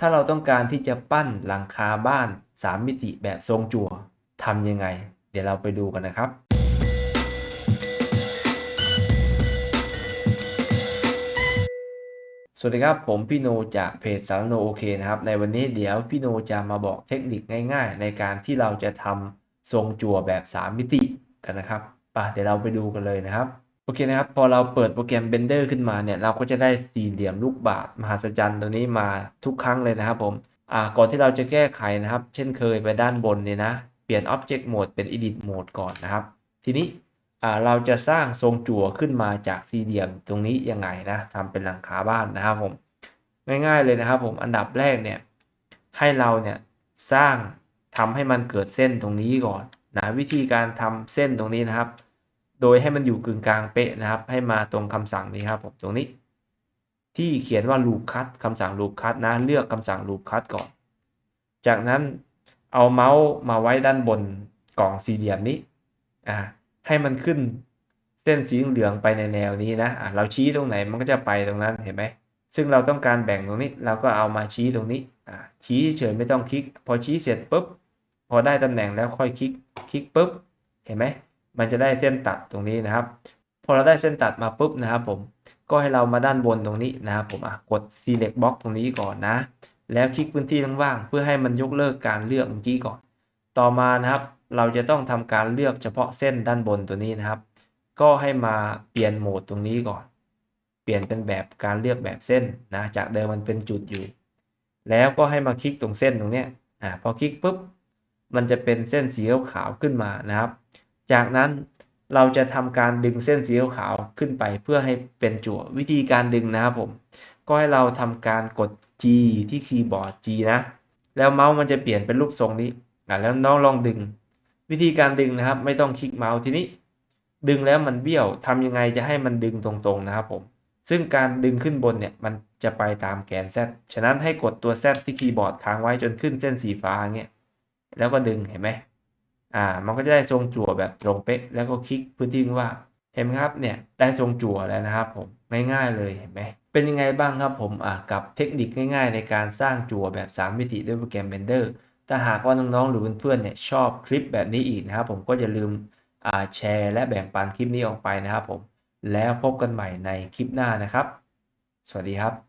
ถ้าเราต้องการที่จะปั้นหลังคาบ้าน 3 มิติแบบทรงจั่วทำยังไง เดี๋ยวเราไปดูกันนะครับ สวัสดีครับ ผมพี่โนจากเพจสารโนโอเคนะครับ ในวันนี้เดี๋ยวพี่โนจะมาบอกเทคนิคง่ายๆ ในการที่เราจะทำทรงจั่วแบบ 3 มิติกันนะครับไปเดี๋ยวเราไปดูกันเลยนะครับ โอเคนะครับ พอเราเปิดโปรแกรม Blender ขึ้นมาเนี่ย เราก็จะได้สี่เหลี่ยมลูกบาศก์มหัศจรรย์ตัวนี้มาทุกครั้งเลยนะครับผมอ่าก่อนที่เราจะแก้ไขนะครับ เช่นเคยไปด้านบนเนี่ยนะ เปลี่ยน Object Mode เป็น Edit Mode ก่อนนะครับ ทีนี้อ่าเราจะสร้างทรงจั่วขึ้นมาจากสี่เหลี่ยมตรงนี้ยังไงนะทำเป็นหลังคาบ้านนะครับผม ง่ายๆเลยนะครับผมอันดับแรกเนี่ยให้เราเนี่ยสร้างทำให้มันเกิดเส้นตรงนี้ก่อนนะวิธีการทำเส้นตรงนี้นะครับ โดยให้มันอยู่กึ่งกลางเป๊ะนะครับ ให้มาตรงคำสั่งนี้ครับผมตรงนี้ ที่เขียนว่า loop cut คำสั่ง loop cut นะเลือกคำสั่ง loop cut ก่อน จากนั้นเอาเมาส์มาไว้ด้านบนกล่องสี่เหลี่ยมนี้อ่าให้มันขึ้นเส้นสีเหลืองไปในแนวนี้นะอ่าเราชี้ตรงไหนมันก็จะไปตรงนั้นเห็นไหมซึ่งเราต้องการแบ่งตรงนี้เราก็เอามาชี้ตรงนี้อ่าชี้เฉยไม่ต้องคลิก พอชี้เสร็จปุ๊บพอได้ตำแหน่งแล้วค่อยคลิกคลิกปุ๊บเห็นไหม มันจะได้เส้นตัดตรงนี้นะครับ พอเราได้เส้นตัดมาปุ๊บนะครับผมก็ให้เรามาด้านบนตรงนี้นะครับผมอะกด select box ตรงนี้ก่อนนะ แล้วคลิกพื้นที่ว่างๆเพื่อให้มันยกเลิกการเลือกเมื่อกี้ก่อน ต่อมานะครับ เราจะต้องทำการเลือกเฉพาะเส้นด้านบนตัวนี้นะครับ ก็ให้มาเปลี่ยนโหมดตรงนี้ก่อน เปลี่ยนเป็นแบบการเลือกแบบเส้นนะจากเดิมมันเป็นจุดอยู่ แล้วก็ให้มาคลิกตรงเส้นตรงเนี้ยอ่าพอคลิกปุ๊บมันจะเป็นเส้นสีขาวขึ้นมานะครับ จากนั้นเราจะทำการดึงเส้นสีขาวขึ้นไปเพื่อให้เป็นจั่ววิธีการดึงนะครับผม ก็ให้เราทำการกด G ที่คีย์บอร์ด G นะ แล้วเมาส์มันจะเปลี่ยนเป็นรูปทรงนี้อะแล้วน้องลองดึง วิธีการดึงนะครับ ไม่ต้องคลิกเมาส์ทีนี้ ดึงแล้วมันเบี้ยวทำยังไงจะให้มันดึงตรงๆนะครับผม ซึ่งการดึงขึ้นบนเนี่ยมันจะไปตามแกน Z ฉะนั้นให้กดตัว Z ที่คีย์บอร์ดค้างไว้จนขึ้นเส้นสีฟ้าเงี้ยแล้วก็ดึงเห็นไหม อ่า มันก็จะได้ทรงจั่วแบบตรงเป๊ะ แล้วก็คลิกพื้นที่ว่า เห็นไหมครับ เนี่ย ได้ทรงจั่วแล้วนะครับผม ง่ายๆเลยเห็นไหม เป็นยังไงบ้างครับผม อ่า กับเทคนิคง่ายๆ ในการสร้างจั่วแบบ 3 มิติด้วยโปรแกรม Blender ถ้าหากว่าน้องๆ หรือเพื่อนๆ เนี่ย ชอบคลิปแบบนี้อีกนะครับผม ก็อย่าลืม อ่า แชร์ และแบ่งปันคลิปนี้ออกไปนะครับผม แล้วพบกันใหม่ในคลิปหน้านะครับ สวัสดีครับ